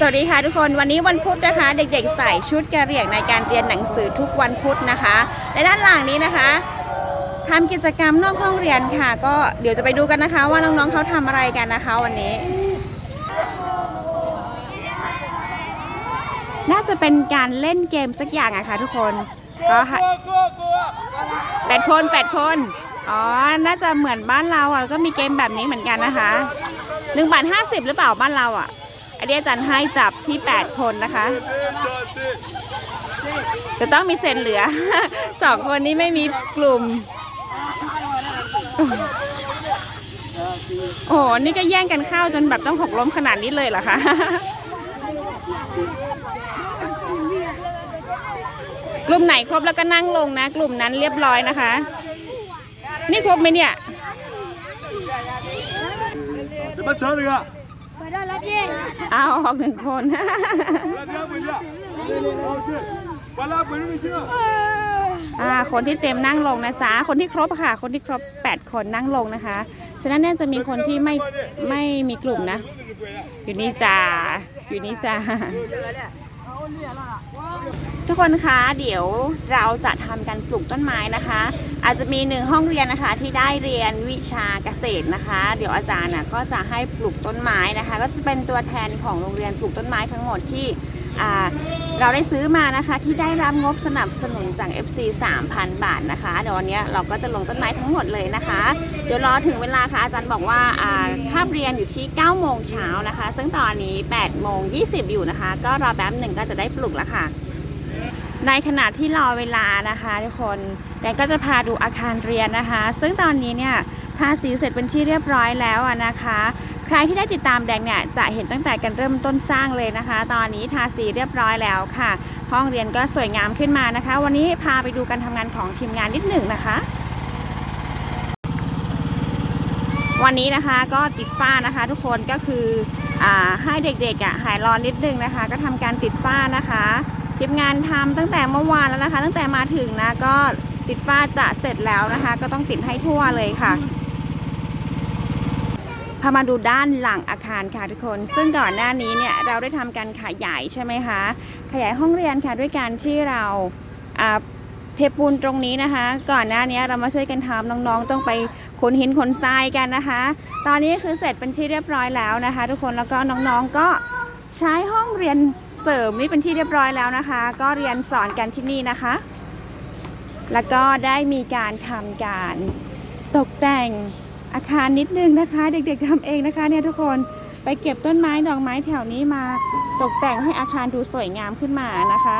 สวัสดีค่ะทุกคนวันนี้วันพุธนะคะ เด็กๆใส่ชุดกระเหรี่ยงในการเรียนหนังสือทุกวันพุธนะคะและด้านหลังนี้นะคะทำกิจกรรมนอกห้องเรียนค่ะ ก็เดี๋ยวจะไปดูกันนะคะ ว่าน้องๆเขาทำอะไรกันนะคะ วันนี้ น่าจะเป็นการเล่นเกมสักอย่างอะค่ะทุกคนก็แปดคนแปดคนอ๋อน่าจะเหมือนบ้านเราอะก็มีเกมแบบนี้เหมือนกันนะคะหนึ่งบาทห้าสิบหรือเปล่าบ้านเราอะ อันนี้อาจารย์ให้จับที่ 8 คนนะคะ จะต้องมีเซนเหลือ สองคนนี้ไม่มีกลุ่ม โอ้โห นี่ก็แย่งกันเข้าจนแบบต้องหกล้มขนาดนี้เลยเหรอคะกลุ่มไหนครบแล้วก็นั่งลงนะ กลุ่มนั้นเรียบร้อยนะคะ นี่ครบไหมเนี่ยเดี๋ยวมาเชิญเลยอะ ไปได้รับเย่เอาออกหนึ่งคนอ่าคนที่เต็มนั่งลงนะจ๊ะคนที่ครบค่ะ คนที่ครบ 8 คนนั่งลงนะคะ ฉะนั้นแน่าจะมีคนที่ไม่ไม่มีกลุ่มนะ อยู่นี่จ้าอยู่นี่จ้า ทุกคนคะเดี๋ยวเราจะทำกันปลูกต้นไม้นะคะ อาจจะมีหนึ่งห้องเรียนนะคะที่ได้เรียนวิชาเกษตรนะคะ เดี๋ยวอาจารย์นะก็จะให้ปลูกต้นไม้นะคะ ก็จะเป็นตัวแทนของโรงเรียนปลูกต้นไม้ทั้งหมดที่เราได้ซื้อมานะคะที่ได้รับงบสนับสนุนจาก FC 3,000 บาทนะคะเดี๋ยววันนี้เราก็จะลงต้นไม้ทั้งหมดเลยนะคะ เดี๋ยวรอถึงเวลาค่ะอาจารย์บอกว่าคาบเรียนอยู่ที่ 9 โมงเช้านะคะ ซึ่งตอนนี้ 8 โมง 20 อยู่นะคะ ก็รอแป๊บหนึ่งก็จะได้ปลูกแล้วค่ะ ในขณะที่รอเวลานะคะทุกคนแดนก็จะพาดูอาคารเรียนนะคะ ซึ่งตอนนี้เนี่ยทาสีเสร็จเป็นที่เรียบร้อยแล้วนะคะ ใครที่ได้ติดตามแดงเนี่ยจะเห็นตั้งแต่การเริ่มต้นสร้างเลยนะคะ ตอนนี้ทาสีเรียบร้อยแล้วค่ะ ห้องเรียนก็สวยงามขึ้นมานะคะ วันนี้พาไปดูการทำงานของทีมงานนิดหนึ่งนะคะ วันนี้นะคะก็ติดฝ้านะคะ ทุกคนก็คืออให้เด็กๆอะหายร้อนนิดนึงนะคะ ก็ทำการติดฝ้านะคะ ทีมงานทำตั้งแต่เมื่อวานแล้วนะคะ ตั้งแต่มาถึงนะก็ติดฝ้าจะเสร็จแล้วนะคะ ก็ต้องติดให้ทั่วเลยค่ะพามาดูด้านหลังอาคารค่ะทุกคน ซึ่งก่อนหน้านี้เนี่ยเราได้ทำการขยายใช่ไหมคะ ขยายห้องเรียนค่ะด้วยการที่เราอ่าเทปูนตรงนี้นะคะ ก่อนหน้านี้เรามาช่วยกันทำน้องๆ ต้องไปขนหินขนทรายกันนะคะ ตอนนี้คือเสร็จเป็นที่เรียบร้อยแล้วนะคะ ทุกคนแล้วก็น้องๆก็ใช้ห้องเรียน เสริมนี่เป็นที่เรียบร้อยแล้วนะคะ ก็เรียนสอนกันที่นี่นะคะ แล้วก็ได้มีการทำการตกแต่งอาคารนิดนึงนะคะ เด็กๆทำเองนะคะเนี่ยทุกคนไปเก็บต้นไม้ดอกไม้แถวนี้มาตกแต่งให้อาคารดูสวยงามขึ้นมานะคะ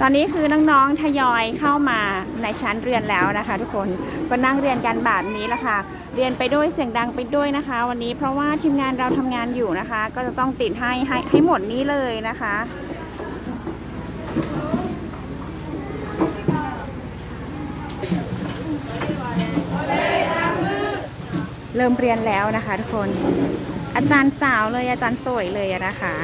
ตอนนี้คือน้องๆทยอยเข้ามาในชั้นเรียนแล้วนะคะ ทุกคนก็นั่งเรียนกันแบบนี้แหละค่ะ เรียนไปด้วยเสียงดังไปด้วยนะคะ วันนี้เพราะว่าทีมงานเราทำงานอยู่นะคะ ก็จะต้องติดให้ให้ให้หมดนี้เลยนะคะเริ่มเรียนแล้วนะคะทุกคน อาจารย์สาวเลยอาจารย์สวยเลยนะคะ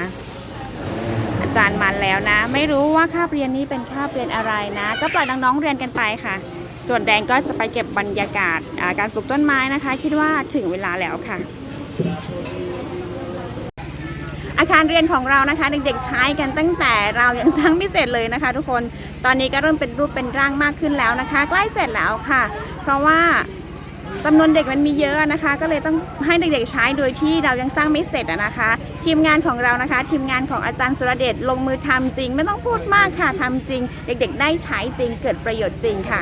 อาจารย์มันแล้วนะ ไม่รู้ว่าคาบเรียนนี้เป็นคาบเรียนอะไรนะ ก็ปล่อยน้องๆเรียนกันไปค่ะ ส่วนแดงก็จะไปเก็บบรรยากาศาการปลูกต้นไม้นะคะ คิดว่าถึงเวลาแล้วค่ะ อาคารเรียนของเรานะคะ เด็กๆใช้กันตั้งแต่เรายังสร้างไม่เสร็จเลยนะคะ ทุกคนตอนนี้ก็เริ่มเป็นรูปเป็นร่างมากขึ้นแล้วนะคะ ใกล้เสร็จแล้วค่ะ เพราะว่าจำนวนเด็กมันมีเยอะนะคะ ก็เลยต้องให้เด็กๆใช้โดยที่เรายังสร้างไม่เสร็จนะคะ ทีมงานของเรานะคะ ทีมงานของอาจารย์สุรเดชลงมือทำจริง ไม่ต้องพูดมากค่ะทำจริง เด็กๆ ได้ใช้จริงเกิดประโยชน์จริงค่ะ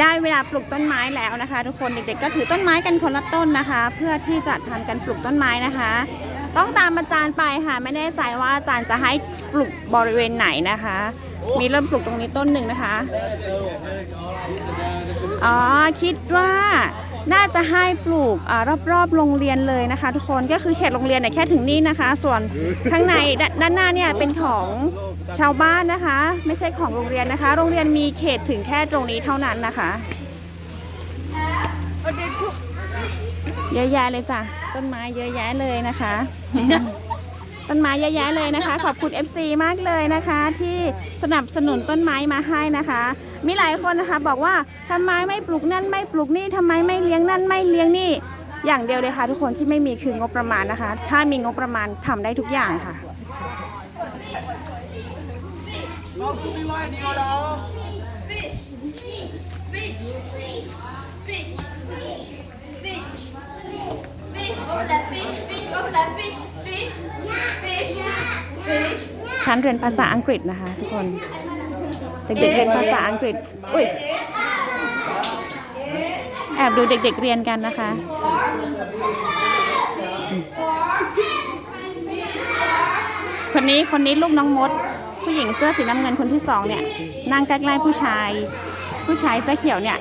ได้เวลาปลูกต้นไม้แล้วนะคะ ทุกคนเด็กๆก็ถือต้นไม้กันคนละต้นนะคะ เพื่อที่จะทำกันปลูกต้นไม้นะคะ ต้องตามอาจารย์ไปค่ะไม่แน่ใจว่าอาจารย์จะให้ปลูกบริเวณไหนนะคะ มีเริ่มปลูกตรงนี้ต้นหนึ่งนะคะอ๋อคิดว่า น่าจะให้ปลูกอรอบๆโรงเรียนเลยนะคะ ทุกคนก็คือเขตโรงเรียนเนี่ยแค่ถึงนี่นะคะ ส่วนข้างในด้านด้านหน้าเนี่ยเป็นของชาวบ้านนะคะ ไม่ใช่ของโรงเรียนนะคะ โรงเรียนมีเขตถึงแค่ตรงนี้เท่านั้นนะคะเยอะแยะเลยจ้ะต้นไม้เยอะแยะเลยนะคะ ต้นไม้เยอะแยะเลยนะคะ ขอบคุณ FC มากเลยนะคะ ที่สนับสนุนต้นไม้มาให้นะคะ มีหลายคนนะคะบอกว่าทำไมไม่ปลูกนั่นไม่ปลูกนี่ทำไมไม่เลี้ยงนั่นไม่เลี้ยงนี่ อย่างเดียวเลยค่ะ ทุกคนที่ไม่มีคืองบประมาณนะคะ ถ้ามีงบประมาณทำได้ทุกอย่างค่ะชั้นเรียนภาษาอังกฤษนะคะ ทุกคน เด็กๆเรียนภาษาอังกฤษอุ้ยแอบดูเด็กๆเรียนกันนะคะ คนนี้คนนี้ลูกน้องมด ผู้หญิงเสื้อสีน้ำเงินคนที่สองเนี่ยนั่งใกล้ๆผู้ชาย ผู้ชายเสื้อเขียวเนี่ย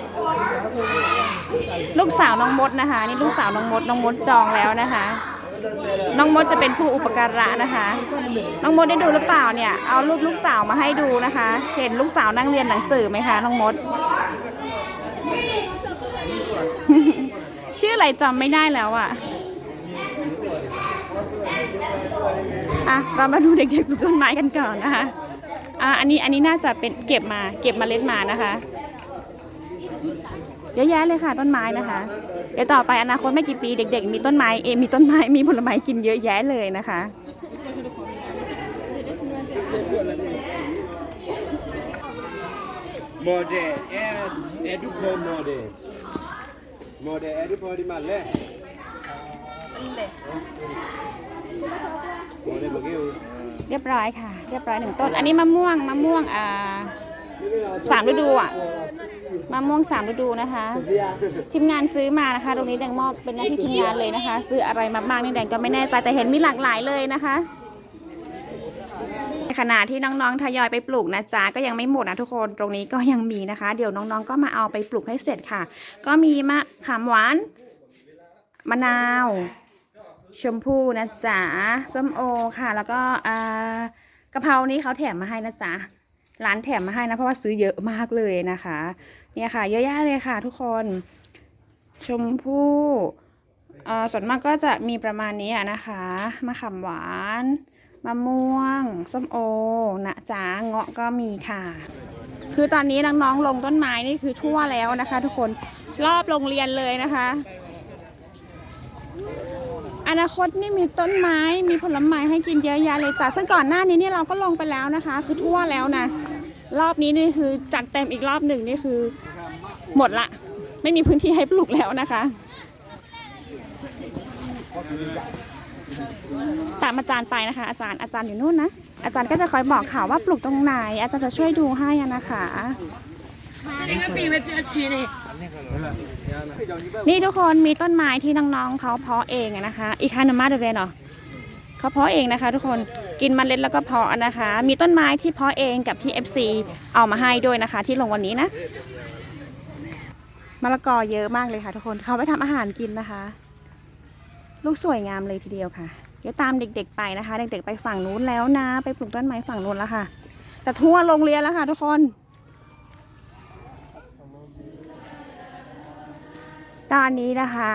ลูกสาวน้องมดนะคะ นี่ลูกสาวน้องมดน้องมดจองแล้วนะคะ น้องมดจะเป็นผู้อุปการะนะคะ น้องมดได้ดูหรือเปล่าเนี่ย เอารูปลูกสาวมาให้ดูนะคะ เห็นลูกสาวนั่งเรียนหนังสือไหมคะ น้องมด ชื่ออะไรจำไม่ได้แล้วอะอะเรามาดูเด็กๆปลูกต้นไม้กันก่อนนะคะ อะอันนี้อันนี้น่าจะเป็นเก็บมาเก็บเมาเล็ดมานะคะ เยอะแยะเลยค่ะต้นไม้นะคะ เดี๋ยวต่อไปอนาคตไม่กี่ปีเด็ก ๆ มีต้นไม้เองมีต้นไม้มีผลไม้กินเยอะแยะเลยนะคะโมเดลแอดแอดูโพโมเดลโมเดลแอดูโพดีมาเลยโมเดลเมื่อกี้เรียบร้อยค่ะ เรียบร้อยหนึ่งต้น อันนี้มะม่วงมะม่วงอ่า สามฤดูอะมะม่วงสามฤดูนะคะทีมงานซื้อมานะคะ ตรงนี้แดงมอบเป็นหน้าที่ทีมงานเลยนะคะ ซื้ออะไรมาบ้างนี่แดงก็ไม่แน่ใจแต่เห็นมีหลากหลายเลยนะคะในขณะที่น้องๆทยอยไปปลูกนะจ๊ะก็ยังไม่หมดนะทุกคนตรงนี้ก็ยังมีนะคะ เดี๋ยวน้องๆก็มาเอาไปปลูกให้เสร็จค่ะ ก็มีมะขามหวานมะนาว ชมพู่นะจ๊ะส้มโอค่ะ แล้วก็อ่ากะเพรานี้เขาแถมมาให้นะจ๊ะ ร้านแถมมาให้นะ เพราะว่าซื้อเยอะมากเลยนะคะ เนี่ยค่ะเยอะแยะเลยค่ะ ทุกคน ชมพู่อ่อส่วนมากก็จะมีประมาณนี้นะคะมะขามหวานมะม่วง ส้มโอนะจ๊ะเงาะก็มีค่ะ คือตอนนี้น้องๆลงต้นไม้นี่คือทั่วแล้วนะคะ ทุกคนรอบโรงเรียนเลยนะคะ อนาคตนี่มีต้นไม้มีผลไม้ให้กินเยอะแยะเลยจ้ะซึ่งก่อนหน้านี้เนี่ยเราก็ลงไปแล้วนะคะ คือทั่วแล้วนะ รอบนี้นี่คือจัดเต็มอีกรอบหนึ่งนี่คือ หมดละ ไม่มีพื้นที่ให้ปลูกแล้วนะคะ ตามอาจารย์ไปนะคะ อาจารย์อาจารย์อยู่นู่นนะอาจารย์ก็จะคอยบอกข่าวว่าปลูกตรงไหน อาจารย์จะช่วยดูให้อะนะคะนี่ทุกคนมีต้นไม้ที่น้องๆเขาเพาะเองอะนะคะอีกคันมาเดเรนเนาะ เขาเพาะเองนะคะ ทุกคนกินมเมล็ดแล้วก็เพาะนะคะ มีต้นไม้ที่เพาะเองกับที่ FC เอามาให้ด้วยนะคะ ที่ลงวันนี้นะมะละกอเยอะมากเลยค่ะ ทุกคนเขาไปทำอาหารกินนะคะ ลูกสวยงามเลยทีเดียวค่ะ เดี๋ยวตามเด็กๆไปนะคะ เด็กๆไปฝั่งนู้นแล้วนะ ไปปลูกต้นไม้ฝั่งนู้นแล้วค่ะแต่ทั่วโรงเรียนแล้วค่ะ ทุกคนตอนนี้นะคะ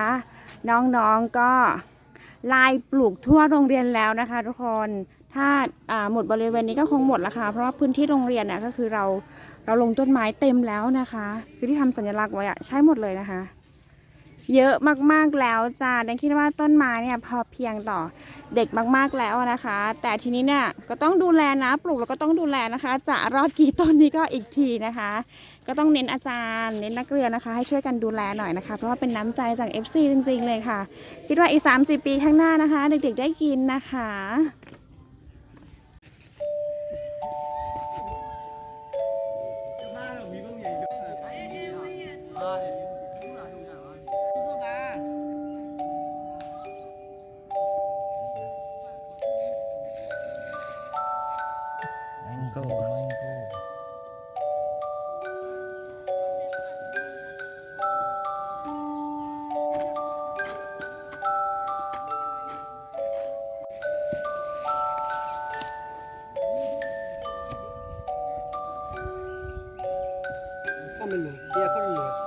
น้องๆก็ ลายปลูกทั่วโรงเรียนแล้วนะคะ ทุกคนถ้าาหมดบริเวณนี้ก็คงหมดละค่ะเพราะว่าพื้นที่โรงเรียนน่ยก็คือเราเราลงต้นไม้เต็มแล้วนะคะ คือที่ทำสัญลักษณ์ไว้อะใช้หมดเลยนะคะ เยอะมากๆแล้วจ้าดังคิดว่าต้นไม้เนี่ยพอเพียงต่อเด็กมากๆแล้วนะคะ แต่ทีนี้เนี่ยก็ต้องดูแลนะ ปลูกแล้วก็ต้องดูแลนะคะ จะรอดกี่ต้นนี้ก็อีกทีนะคะ ก็ต้องเน้นอาจารย์ เน้นนักเรียนนะคะ ให้ช่วยกันดูแลหน่อยนะคะ เพราะว่าเป็นน้ำใจจาก FC จริงๆเลยค่ะ คิดว่าอีก 30 ปีข้างหน้านะคะ เด็กๆได้กินนะคะ Mango, কামের নয় এখন নয়।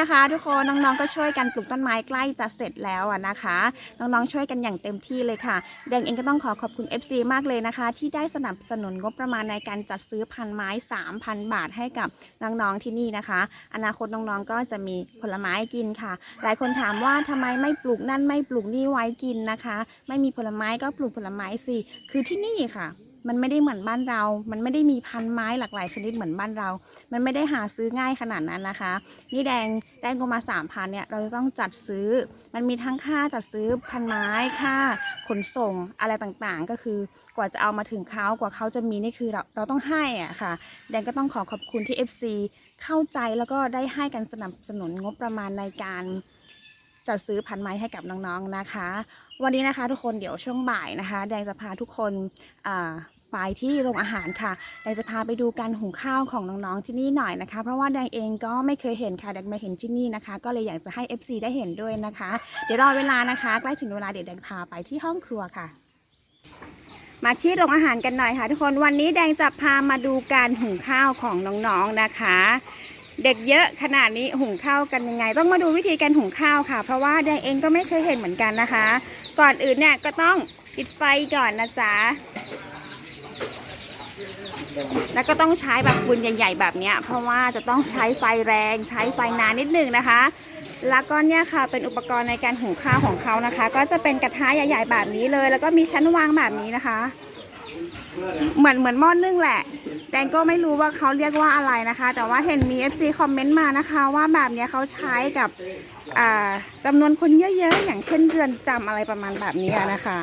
นะคะ ทุกคนน้องๆก็ช่วยกันปลูกต้นไม้ใกล้จะเสร็จแล้วอะนะคะ น้องๆช่วยกันอย่างเต็มที่เลยค่ะแดงเองก็ต้องขอขอบคุณ FC มากเลยนะคะ ที่ได้สนับสนุนงบประมาณในการจัดซื้อพันไม้ 3,000 บาทให้กับน้องๆที่นี่นะคะ อนาคตน้องๆก็จะมีผลไม้กินค่ะ หลายคนถามว่าทำไมไม่ปลูกนั่นไม่ปลูกนี่ไว้กินนะคะ ไม่มีผลไม้ก็ปลูกผลไม้สิคือที่นี่ค่ะ มันไม่ได้เหมือนบ้านเรา มันไม่ได้มีพันไม้หลากหลายชนิดเหมือนบ้านเรา มันไม่ได้หาซื้อง่ายขนาดนั้นนะคะ นี่แดงแดงก็มาสามพันเนี่ยเราจะต้องจัดซื้อ มันมีทั้งค่าจัดซื้อพันไม้ค่าขนส่งอะไรต่างๆ ก็คือกว่าจะเอามาถึงเขากว่าเขาจะมีนี่คือเราเราต้องให้อะค่ะ แดงก็ต้องขอขอบคุณที่ FC เข้าใจแล้วก็ได้ให้กันสนับสนุนงบประมาณในการ จัดซื้อพันไม้ให้กับน้องๆนะคะ วันนี้นะคะทุกคนเดี๋ยวช่วงบ่ายนะคะ แดงจะพาทุกคนไปที่โรงอาหารค่ะ แดงจะพาไปดูการหุงข้าวของน้องๆที่นี่หน่อยนะคะ เพราะว่าแดงเองก็ไม่เคยเห็นค่ะ แดงมาเห็นที่นี่นะคะ ก็เลยอยากจะให้ FC ได้เห็นด้วยนะคะ เดี๋ยวรอเวลานะคะ ใกล้ถึงเวลาเดี๋ยวแดงพาไปที่ห้องครัวค่ะ มาที่โรงอาหารกันหน่อยค่ะ ทุกคน วันนี้แดงจะพามาดูการหุงข้าวของน้องๆนะคะ เด็กเยอะขนาดนี้หุงข้าวกันยังไง ต้องมาดูวิธีการหุงข้าวค่ะ เพราะว่าแดงเองก็ไม่เคยเห็นเหมือนกันนะคะ ก่อนอื่นเนี่ยก็ต้องปิดไฟก่อนนะจ๊ะแล้วก็ต้องใช้แบบฟืนใหญ่ๆแบบเนี้ยเพราะว่าจะต้องใช้ไฟแรงใช้ไฟนานนิดนึงนะคะ แล้วก็เนี่ยค่ะเป็นอุปกรณ์ในการหุงข้าวของเขานะคะ ก็จะเป็นกระทะใหญ่ ๆ แบบนี้เลย แล้วก็มีชั้นวางแบบนี้นะคะ เหมือนเหมือนหม้อนนึ่งแหละ แดงก็ไม่รู้ว่าเขาเรียกว่าอะไรนะคะ แต่ว่าเห็นมี FC คอมเมนต์มานะคะ ว่าแบบนี้เขาใช้กับจำนวนคนเยอะๆ อย่างเช่นเรือนจำอะไรประมาณแบบนี้นะคะ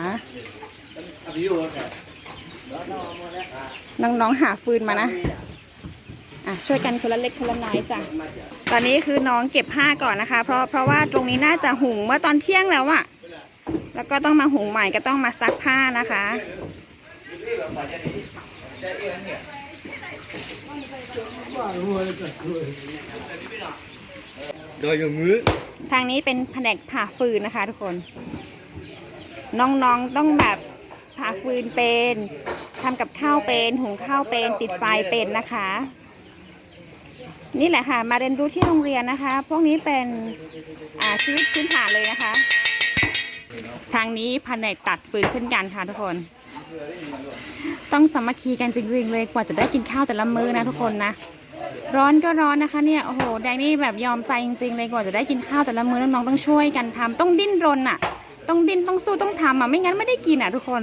น้องๆหาฟืนมานะอะช่วยกันคนละเล็กคนละน้อยจ้ะตอนนี้คือน้องเก็บผ้าก่อนนะคะ เพราะเพราะว่าตรงนี้น่าจะหุงเมื่อตอนเที่ยงแล้วอะแล้วก็ต้องมาหุงใหม่ก็ต้องมาซักผ้านะคะ ทางนี้เป็นแผนกผ่าฟืนนะคะทุกคน น้องๆต้องแบบผ่าฟืนเป็นทำกับข้าวเป็นหุงข้าวเป็นติดไฟเป็นนะคะ นี่แหละค่ะ มาเรียนรู้ที่โรงเรียนนะคะ พวกนี้เป็นชีวิตพื้นฐานเลยนะคะ ทางนี้แผนกตัดฟืนเช่นกันค่ะทุกคน ต้องสามัคคีกันจริงๆเลยกว่าจะได้กินข้าวแต่ละมื้อนะทุกคนนะ ร้อนก็ร้อนนะคะเนี่ยโอ้โหแดงนี่แบบยอมใจจริงๆเลยกว่าจะได้กินข้าวแต่ละมื้อน้องๆต้องช่วยกันทำต้องดิ้นรนอะ ต้องดิ้นต้องสู้ต้องทำอะไม่งั้นไม่ได้กินอะทุกคน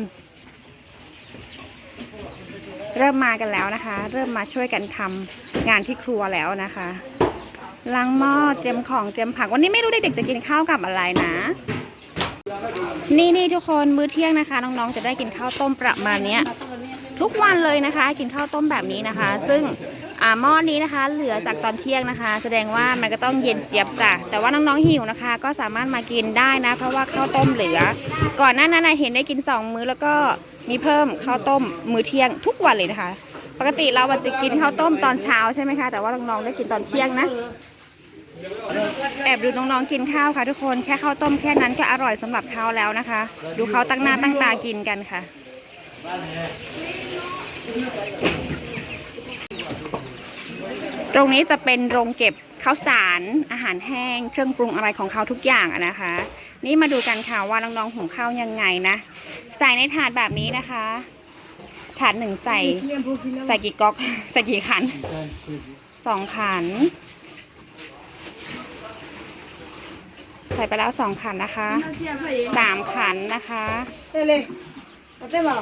เริ่มมากันแล้วนะคะ เริ่มมาช่วยกันทำงานที่ครัวแล้วนะคะล้างหม้อเตรียมของเตรียมผักวันนี้ไม่รู้เด็กๆจะกินข้าวกับอะไรนะ นี่นี่ทุกคนมื้อเที่ยงนะคะ น้องๆจะได้กินข้าวต้มประมาณเนี้ยทุกวันเลยนะคะ กินข้าวต้มแบบนี้นะคะ ซึ่ง อ่าหม้อนี้นะคะ เหลือจากตอนเที่ยงนะคะ แสดงว่ามันก็ต้องเย็นเจี๊ยบจ้ะแต่ว่าน้องๆหิวนะคะ ก็สามารถมากินได้นะ เพราะว่าข้าวต้มเหลือ ก่อนหน้านั้นนะเห็นได้กินสองมื้อแล้วก็มีเพิ่มข้าวต้มมื้อเที่ยงทุกวันเลยนะคะ ปกติเราจะกินข้าวต้มตอนเช้าใช่ไหมคะแต่ว่าน้องๆได้กินตอนเที่ยงนะแอบดูน้องๆกินข้าวค่ะทุกคนแค่ข้าวต้มแค่นั้นก็อร่อยสำหรับเขาแล้วนะคะ ดูเขาตั้งหน้าตั้งตากินกันค่ะ ตรงนี้จะเป็นโรงเก็บข้าวสารอาหารแห้ง เครื่องปรุงอะไรของเขาทุกอย่างนะคะ นี่มาดูกันค่ะว่าน้องๆหุงข้าวยังไงนะ ใส่ในถาดแบบนี้นะคะ ถาดหนึ่งใส่ใส่กี่ก๊อกใส่กี่ขันสองขัน ใส่ไปแล้วสองขันนะคะสามขันนะคะ Tele. Ote ba.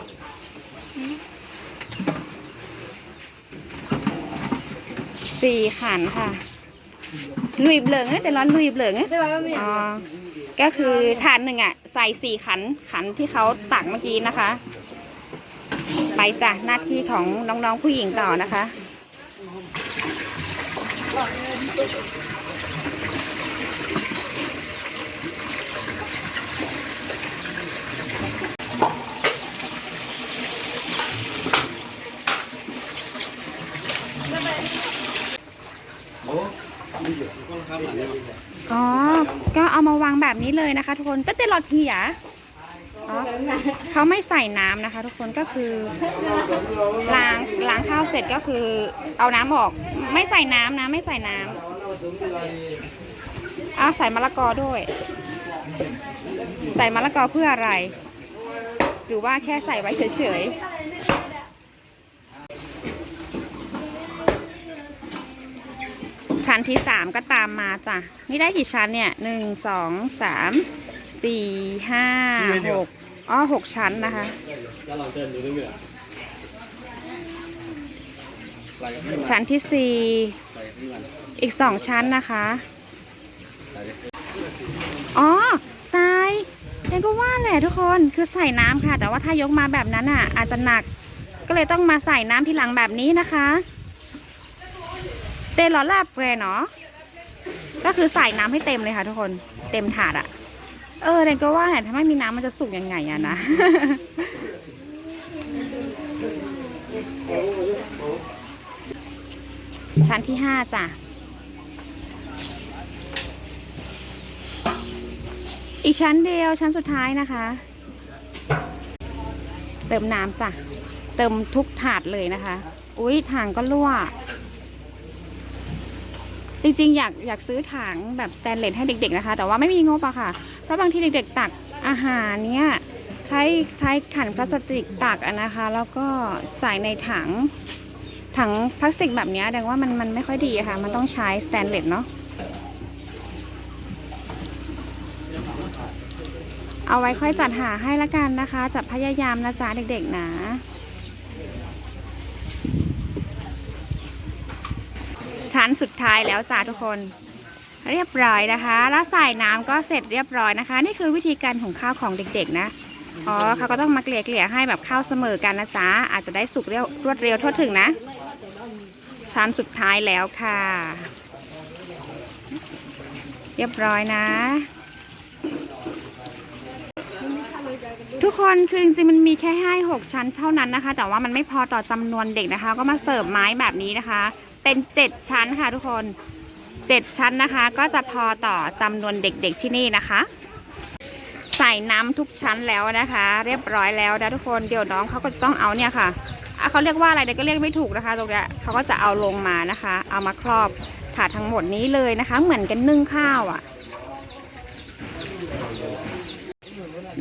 สี่ขันค่ะ ลุยเบลิงอะแต่ร้อนลุยเบลิงอะ Ote ba mi. อ๋อก็คือถาดหนึ่งอะ ใส่สี่ขันขันที่เขาตักเมื่อกี้นะคะ ไปจ้ะหน้าที่ของน้องๆผู้หญิงต่อนะคะ อ๋อ ก็เอามาวางแบบนี้เลยนะคะทุกคนก็เตลอทีอะอ๋อเขาไม่ใส่น้ำนะคะ ทุกคนก็คือล้างล้างข้าวเสร็จก็คือ เอาน้ำออก ไม่ใส่น้ำนะไม่ใส่น้อะใส่มะละกอด้วย ใส่มะละกอเพื่ออะไร หรือว่าแค่ใส่ไว้เฉยๆ ชั้นที่สามก็ตามมาจ้ะ นี่ได้กี่ชั้นเนี่ยหนึ่งสองสามสี่ห้าหกอ๋อหกชั้นนะคะชั้นที่สี่อีกสองชั้นนะคะอ๋อทรายยังก็ว่าแหละทุกคนคือใส่น้ำค่ะ แต่ว่าถ้ายกมาแบบนั้นอะ อาจจะหนักก็เลยต้องมาใส่น้ำทีหลังแบบนี้นะคะ เตลอลาบเลยเนาะก็คือใส่น้ำให้เต็มเลยค่ะ ทุกคนเต็มถาดอะเออเรนก็ว่าแหละถ้าไม่มีน้ำมันจะสุกยังไงอะนะชั้นที่ห้าจ้ะอีกชั้นเดียวชั้นสุดท้ายนะคะ เติมน้ำจ้ะเติมทุกถาดเลยนะคะ อุ้ยถังก็รั่ว จริงๆ อยากอยากซื้อถังแบบสแตนเลสให้เด็ก ๆนะคะ แต่ว่าไม่มีงบอะค่ะ เพราะบางทีเด็กๆ ตักอาหารเนี้ยใช้ใช้ขันพลาสติกตักอะนะคะ แล้วก็ใส่ในถังถังพลาสติกแบบเนี้ยแสดงว่ามันมันไม่ค่อยดีอะค่ะ มันต้องใช้สแตนเลสเนาะเอาไว้ค่อยจัดหาให้ละกันนะคะ จะพยายามนะจ๊ะเด็กๆนะ ชั้นสุดท้ายแล้วจ้าทุกคน เรียบร้อยนะคะ แล้วใส่น้ำก็เสร็จเรียบร้อยนะคะ นี่คือวิธีการหุงข้าวของเด็กๆนะอ๋อเขาก็ต้องมาเกลี่ยเกลี่ยๆให้แบบข้าวเสมอกันนะจ๊ะอาจจะได้สุกเร็วรวดเร็วทั่วถึงนะชั้นสุดท้ายแล้วค่ะ เรียบร้อยนะ ทุกคนคือจริงๆมันมีแค่ให้หกชั้นเท่านั้นนะคะ แต่ว่ามันไม่พอต่อจำนวนเด็กนะคะ ก็มาเสิร์ฟไม้แบบนี้นะคะ เป็นเจ็ดชั้นค่ะทุกคนเจ็ดชั้นนะคะ ก็จะพอต่อจำนวนเด็กๆที่นี่นะคะ ใส่น้ำทุกชั้นแล้วนะคะ เรียบร้อยแล้วนะทุกคนเดี๋ยวน้องเขาก็จะต้องเอาเนี่ยค่ะเขาเรียกว่าอะไรเดี๋ยวก็เรียกไม่ถูกนะคะตรงนี้เขาก็จะเอาลงมานะคะ เอามาครอบถาดทั้งหมดนี้เลยนะคะ เหมือนกันนึ่งข้าวอะ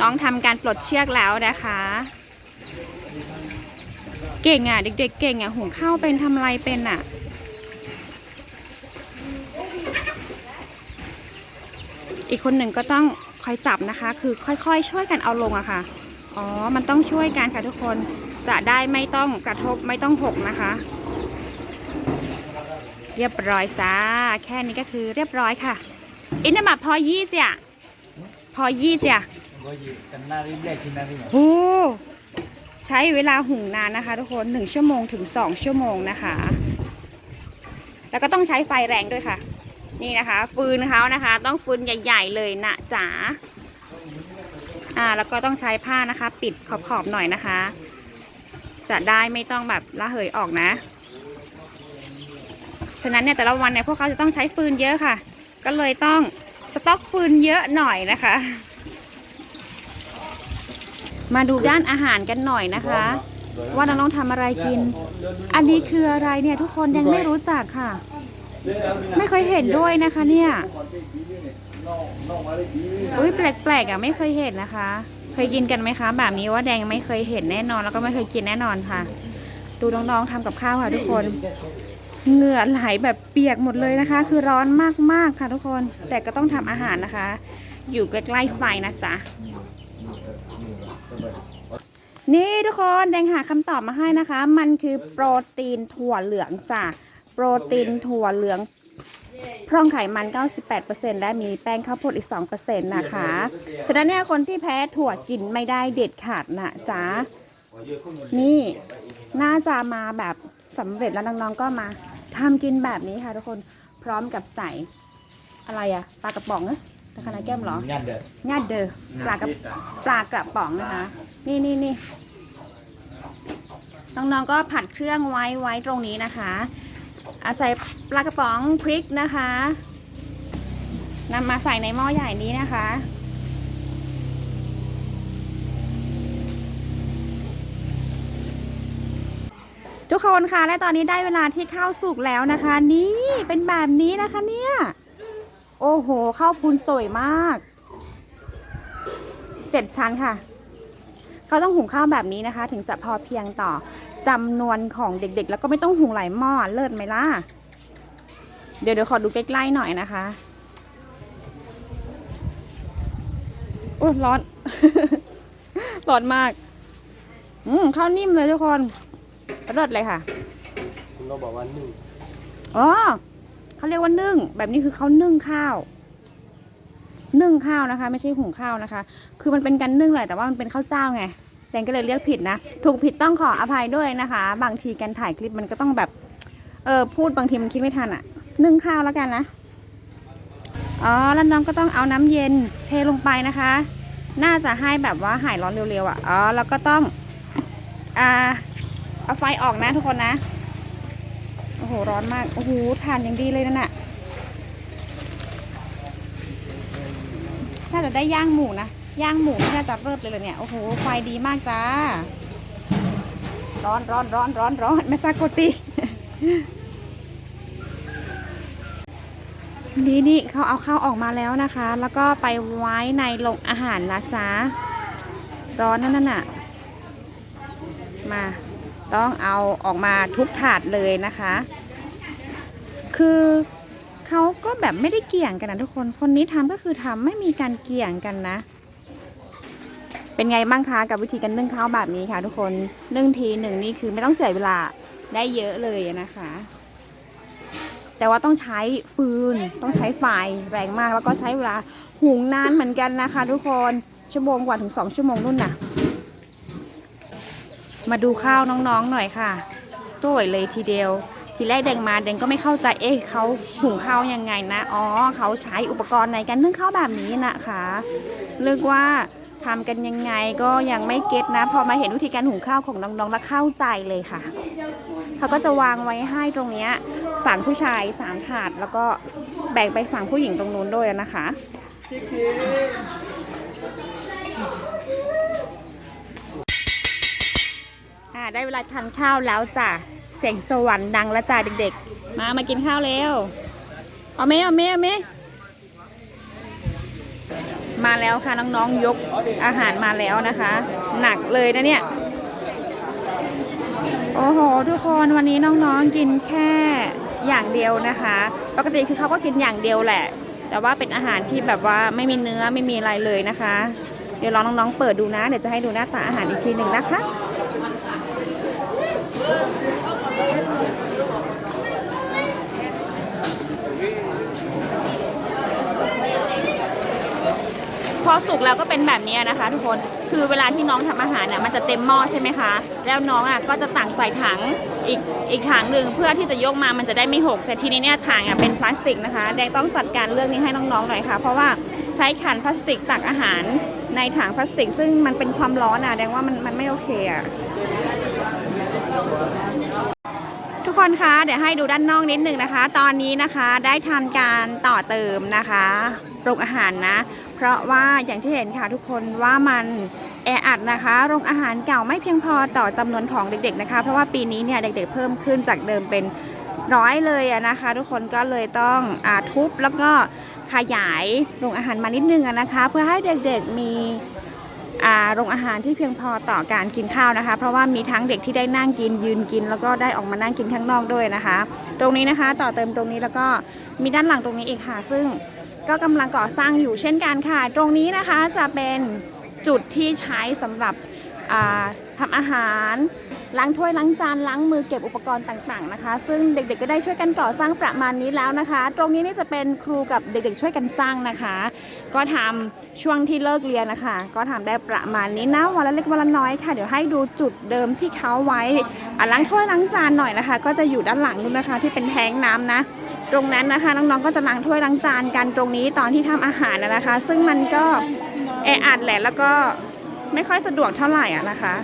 น้องทำการปลดเชือกแล้วนะคะ เก่งอะ เด็กๆเก่งอะหุงข้าวเป็นทำอะไรเป็นอะ อีกคนหนึ่งก็ต้องคอยจับนะคะ คือค่อยๆ ช่วยกันเอาลงอะค่ะ อ๋อ มันต้องช่วยกันค่ะทุกคน จะได้ไม่ต้องกระทบไม่ต้องหกนะคะ เรียบร้อยจ้า แค่นี้ก็คือเรียบร้อยค่ะ อินนมาพอยี่จ้ะพอยี่จ้ะ Oye, canari dia kinari. โอ้ใช้เวลาหุงนานนะคะ ทุกคนหนึ่งชั่วโมงถึงสองชั่วโมงนะคะ แล้วก็ต้องใช้ไฟแรงด้วยค่ะ นี่นะคะ ฟืนเขานะคะ ต้องฟืนใหญ่ ๆ เลยนะจ๋าอ่าแล้วก็ต้องใช้ผ้านะคะ ปิดขอบๆหน่อยนะคะ จะได้ไม่ต้องแบบระเหยออกนะ ฉะนั้นเนี่ยแต่ละวันเนี่ยพวกเขาจะต้องใช้ฟืนเยอะค่ะ ก็เลยต้องสต็อกฟืนเยอะหน่อยนะคะ มาดูด้านอาหารกันหน่อยนะคะ ว่าน้องๆทำอะไรกิน อันนี้คืออะไรเนี่ยทุกคนยังไม่รู้จักค่ะ ไม่เคยเห็นด้วยนะคะเนี่ยอุ้ยแปลกๆอะไม่เคยเห็นนะคะ เคยกินกันไหมคะ แบบนี้ว่าแดงไม่เคยเห็นแน่นอน แล้วก็ไม่เคยกินแน่นอนค่ะ ดูน้องๆทำกับข้าวค่ะทุกคนเหงื่อไหลแบบเปียกหมดเลยนะคะ คือร้อนมากๆค่ะทุกคน แต่ก็ต้องทำอาหารนะคะ อยู่ใกล้ๆไฟนะจ๊ะนี่ทุกคนแดงหาคำตอบมาให้นะคะ มันคือโปรตีนถั่วเหลืองจ้ะ โปรตีนถั่วเหลือง พร่องไขมัน 98%และมีแป้งข้าวโพดอีก 2%นะคะ ฉะนั้นเนี่ยคนที่แพ้ถั่วกินไม่ได้เด็ดขาดนะจ๊ะ นี่น่าจะมาแบบสำเร็จแล้วน้องๆก็มาทำกินแบบนี้ค่ะทุกคนพร้อมกับใส่อะไรอะปลากระป๋องเอะตะคณะแก้มเหรอ Nyanda. งาเดอปลากระปลากระป๋องนะคะ นี่นี่นี่น้องๆก็ผัดเครื่องไว้ไว้ตรงนี้นะคะ อาศัยปลากระป๋องพริกนะคะนำมาใส่ในหม้อใหญ่นี้นะคะ ทุกคนคะและตอนนี้ได้เวลาที่ข้าวสุกแล้วนะคะ นี่เป็นแบบนี้นะคะเนี่ย โอ้โหข้าวพูนสวยมากเจ็ดชั้นค่ะ เขาต้องหุงข้าวแบบนี้นะคะ ถึงจะพอเพียงต่อ จำนวนของเด็กๆ แล้วก็ไม่ต้องหุงหลายหม้อเลิศไหมล่ะ เดี๋ยวเดี๋ยวขอดูใกล้ๆหน่อยนะคะโอ้ร้อน ร้อนมาก อืมข้าวนิ่มเลยทุกคนเลิศเลยค่ะ คุณเราบอกว่าหนึ่งอ๋อเขาเรียกว่านึ่ง แบบนี้คือเขานึ่งข้าวนึ่งข้าวนะคะ ไม่ใช่หุงข้าวนะคะ คือมันเป็นการนึ่งแหละแต่ว่ามันเป็นข้าวเจ้าไง แดงก็เลยเรียกผิดนะ ถูกผิดต้องขออภัยด้วยนะคะ บางทีการถ่ายคลิปมันก็ต้องแบบ เออพูดบางทีมันคิดไม่ทันอะนึ่งข้าวแล้วกันนะ อ๋อ แล้วน้องก็ต้องเอาน้ำเย็นเทลงไปนะคะ น่าจะให้แบบว่าหายร้อนเร็วๆอะอ๋อ แล้วก็ต้อง อ่า เอาไฟออกนะทุกคนนะ โอ้โห ร้อนมาก โอ้โหทานอย่างดีเลยนั่นน่ะ น่าจะได้ย่างหมูนะ ย่างหมูนี่น่าจะเริ่เลยเลยเนี่ย โอ้โห ไฟดีมากจ้า ร้อนร้อนร้อนร้อนร้อนไม่ซาโกตินี่นี่เขาเอาข้าวออกมาแล้วนะคะ แล้วก็ไปไว้ในโรงอาหารนะจ๊ะร้อนนั่นน่ะ มาต้องเอาออกมาทุกถาดเลยนะคะ คือเขาก็แบบไม่ได้เกี่ยงกันนะทุกคน คนนี้ทำก็คือทำไม่มีการเกี่ยงกันนะ เป็นไงบ้างคะกับวิธีการนึ่งข้าวแบบนี้ค่ะ ทุกคนนึ่งทีหนึ่งนี่คือไม่ต้องเสียเวลาได้เยอะเลยนะคะ แต่ว่าต้องใช้ฟืนต้องใช้ไฟแรงมาก แล้วก็ใช้เวลาหุงนานเหมือนกันนะคะ ทุกคนชั่วโมงกว่าถึงสองชั่วโมงนู่นน่ะ มาดูข้าวน้องๆหน่อยค่ะสวยเลยทีเดียว ทีแรกแดงมาแดงก็ไม่เข้าใจเอ๊ะเขาหุงข้าวยังไงนะอ๋อเขาใช้อุปกรณ์ในการนึ่งข้าวแบบนี้นะคะเรียกว่า ทำกันยังไงก็ยังไม่เก็ตนะ พอมาเห็นวิธีการหุงข้าวของน้องๆแล้วเข้าใจเลยค่ะ เขาก็จะวางไว้ให้ตรงเนี้ยฝั่งผู้ชายสามถาด แล้วก็แบ่งไปฝั่งผู้หญิงตรงนู้นด้วยนะคะอ่าได้เวลาทานข้าวแล้วจ้ะเสียงสวรรค์ดังแล้วจ้ะเด็กๆ มามากินข้าวเร็วเอาเมเอาเมเอาเม มาแล้วค่ะน้องๆยกอาหารมาแล้วนะคะ หนักเลยนะเนี่ย โอ้โหทุกคนวันนี้น้องๆกินแค่อย่างเดียวนะคะ ปกติคือเขาก็กินอย่างเดียวแหละ แต่ว่าเป็นอาหารที่แบบว่าไม่มีเนื้อไม่มีอะไรเลยนะคะ เดี๋ยวลองน้องๆเปิดดูนะ เดี๋ยวจะให้ดูหน้าตาอาหารอีกทีหนึ่งนะคะ สุกแล้วก็เป็นแบบนี้นะคะ ทุกคนคือเวลาที่น้องทำอาหารเนี่ยมันจะเต็มหม้อใช่ไหมคะ แล้วน้องอะก็จะตักใส่ถังอีกอีกถังหนึ่งเพื่อที่จะยกมามันจะได้ไม่หก แต่ทีนี้เนี่ยถังอะเป็นพลาสติกนะคะแดงต้องจัดการเรื่องนี้ให้น้องๆหน่อยค่ะ เพราะว่าใช้ขันพลาสติกตักอาหารในถังพลาสติก ซึ่งมันเป็นความร้อนอะแดงว่ามันมันไม่โอเคอะทุกคนคะเดี๋ยวให้ดูด้านนอกนิดนึงนะคะ ตอนนี้นะคะได้ทำการต่อเติมนะคะโรงอาหารนะ เพราะว่าอย่างที่เห็นค่ะทุกคนว่ามันแออัดนะคะ โรงอาหารเก่าไม่เพียงพอต่อจำนวนของเด็กๆนะคะ เพราะว่าปีนี้เนี่ยเด็กๆเพิ่มขึ้นจากเดิมเป็นร้อยเลยนะคะ ทุกคนก็เลยต้องอทุบแล้วก็ขยายโรงอาหารมานิดนึงนะคะ เพื่อให้เด็กๆมีโรงอาหารที่เพียงพอต่อการกินข้าวนะคะ เพราะว่ามีทั้งเด็กที่ได้นั่งกินยืนกิน แล้วก็ได้ออกมานั่งกินข้างนอกด้วยนะคะ ตรงนี้นะคะต่อเติมตรงนี้แล้วก็มีด้านหลังตรงนี้อีกค่ะซึ่ง ก็กำลังก่อสร้างอยู่เช่นกันค่ะ ตรงนี้นะคะจะเป็นจุดที่ใช้สำหรับทำอาหารล้างถ้วยล้างจานล้างมือเก็บอุปกรณ์ต่างๆนะคะ ซึ่งเด็กๆก็ได้ช่วยกันก่อสร้างประมาณนี้แล้วนะคะ ตรงนี้นี่จะเป็นครูกับเด็กๆช่วยกันสร้างนะคะ ก็ทำช่วงที่เลิกเรียนนะคะ ก็ทำได้ประมาณนี้นะวันละเล็กวันละน้อยค่ะ เดี๋ยวให้ดูจุดเดิมที่เขาไว้ล้างถ้วยล้างจานหน่อยนะคะ ก็จะอยู่ด้านหลังนู้นนะคะ ที่เป็นแท้งน้ำนะ ตรงนั้นนะคะ น้องๆก็จะล้างถ้วยล้างจานกันตรงนี้ตอนที่ทำอาหารนะคะ ซึ่งมันก็แออัดแหละแล้วก็ไม่ค่อยสะดวกเท่าไหร่อะนะคะ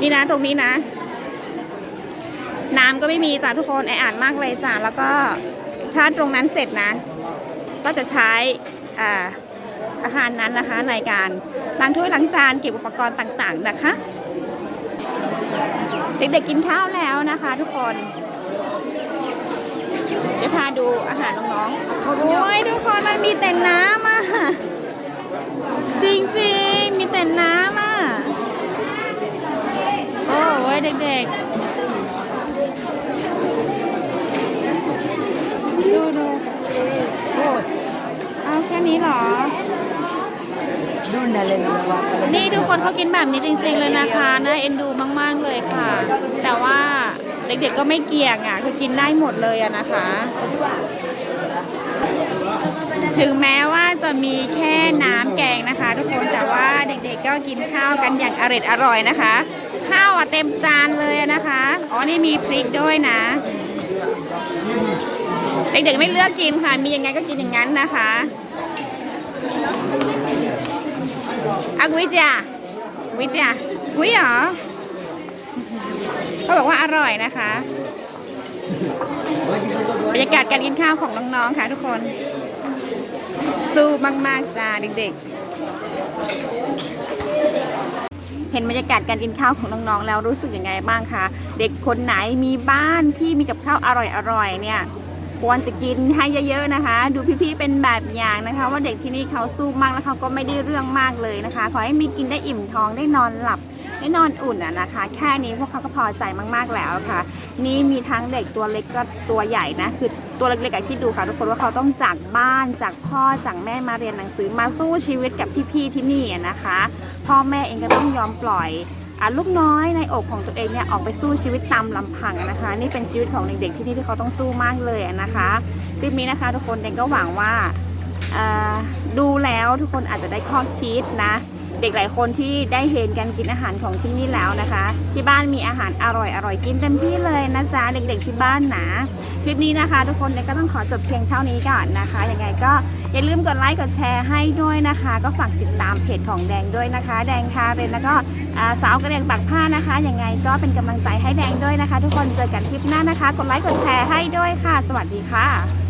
นี่นะตรงนี้นะ น้ำก็ไม่มีจ้ะทุกคนแออัดมากเลยจ้ะแล้วก็ถ้าตรงนั้นเสร็จนะ ก็จะใช้อ่าอาคารนั้นนะคะในการล้างถ้วยล้างจานเก็บอุปกรณ์ต่างๆนะคะ เด็กๆกินข้าวแล้วนะคะ ทุกคน เดี๋ยวพาดูอาหารน้องๆ โอ้ยทุกคนมันมีแต่น้ำอะ จริงๆมีแต่น้ำอะ โอ้ยเด็กๆ ดูดูโอ้ยเอาแค่นี้เหรอ Duna le nuova. นี่ทุกคนเขากินแบบนี้จริง ๆ เลยนะคะ น่าเอ็นดูมาก ๆ เลยค่ะ แต่ว่า เด็กๆก็ไม่เกี่ยงอะคือกินได้หมดเลยอะนะคะ ถึงแม้ว่าจะมีแค่น้ำแกงนะคะ ทุกคนแต่ว่าเด็กๆก็กินข้าวกันอย่างอร่อยอร่อยนะคะ ข้าวอะเต็มจานเลยนะคะอ๋อนี่มีพริกด้วยนะ เด็กๆไม่เลือกกินค่ะ มียังไงก็กินอย่างนั้นนะคะอากุยจ้ะวิจ้ะกุยเหรอ เขาบอกว่าอร่อยนะคะบรรยากาศการกินข้าวของน้องๆค่ะทุกคน สู้มากๆจ้าเด็กๆ เห็นบรรยากาศการกินข้าวของน้องๆแล้วรู้สึกยังไงบ้างคะเด็กคนไหนมีบ้านที่มีกับข้าวอร่อยๆเนี่ยควรจะกินให้เยอะๆนะคะ ดูพี่ๆเป็นแบบอย่างนะคะ ว่าเด็กที่นี่เขาสู้มากแล้วเขาก็ไม่ได้เรื่องมากเลยนะคะ ขอให้มีกินได้อิ่มท้องได้นอนหลับ ได้นอนอุ่นอะนะคะ แค่นี้พวกเขาก็พอใจมากๆแล้วค่ะ นี่มีทั้งเด็กตัวเล็กก็ตัวใหญ่นะ คือตัวเล็กๆอะที่ดูค่ะทุกคนว่าเขาต้องจากบ้านจากพ่อจากแม่มาเรียนหนังสือมาสู้ชีวิตกับพี่ๆที่นี่อะนะคะ พ่อแม่เองก็ต้องยอมปล่อยลูกน้อยในอกของตัวเองเนี่ยออกไปสู้ชีวิตตามลำพังนะคะ นี่เป็นชีวิตของเด็กๆที่นี่ที่เขาต้องสู้มากเลยนะคะคลิปนี้นะคะ ทุกคนเดนก็หวังว่าดูแล้วทุกคนอาจจะได้ข้อคิดนะ ด็กหลายคนที่ได้เห็นการกินอาหารของที่นี่แล้วนะคะ ที่บ้านมีอาหารอร่อยอร่อยๆกินเต็มที่เลยนะจ๊ะเด็ก ๆที่บ้านนะคลิปนี้นะคะ ทุกคนเดนก็ต้องขอจบเพียงเท่านี้ก่อนนะคะยังไงก็อย่าลืมกดไลค์กดแชร์ให้ด้วยนะคะ ก็ฝากติดตามเพจของแดงด้วยนะคะ แดงคาเรนแล้วก็สาวกระเดียงปักผ้านะคะยังไงก็เป็นกำลังใจให้แดงด้วยนะคะ ทุกคนเจอกันคลิปหน้านะคะ กดไลค์กดแชร์ให้ด้วยค่ะ สวัสดีค่ะ